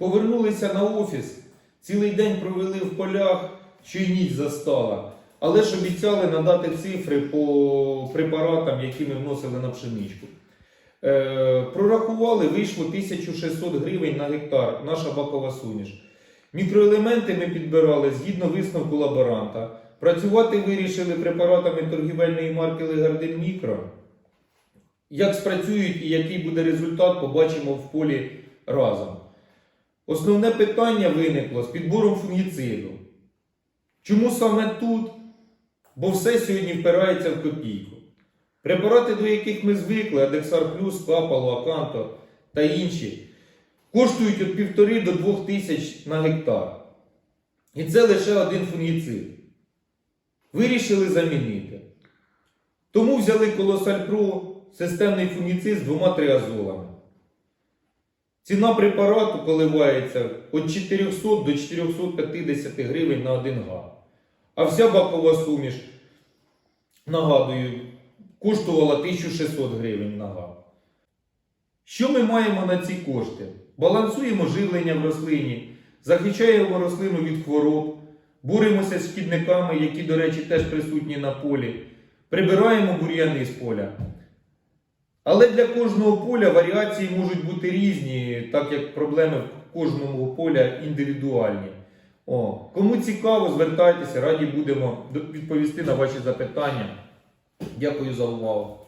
Повернулися на офіс, цілий день провели в полях, що й ніч застала. Але ж обіцяли надати цифри по препаратам, які ми вносили на пшеничку. Е, прорахували, вийшло 1600 гривень на гектар, наша бакова суміш. Мікроелементи ми підбирали згідно висновку лаборанта. Працювати вирішили препаратами торгівельної марки Легардин Мікро. Як спрацюють і який буде результат, побачимо в полі разом. Основне питання виникло з підбором фунгіциду. Чому саме тут? Бо все сьогодні впирається в копійку. Препарати, до яких ми звикли, Адексар Плюс, Капало, Аканто та інші, коштують від півтори до двох тисяч на гектар. І це лише один фунгіцид. Вирішили замінити. Тому взяли Колосаль Про, системний фунгіцид з двома триазолами. Ціна препарату коливається від 400 до 450 гривень на 1 га. А вся бакова суміш, нагадую, коштувала 1600 гривень на га. Що ми маємо на ці кошти? Балансуємо живлення в рослині, захищаємо рослину від хвороб, боремося з шкідниками, які, до речі, теж присутні на полі, прибираємо бур'яни з поля. Але для кожного поля варіації можуть бути різні, так як проблеми в кожному поля індивідуальні. О, кому цікаво, звертайтеся, раді будемо відповісти на ваші запитання. Дякую за увагу.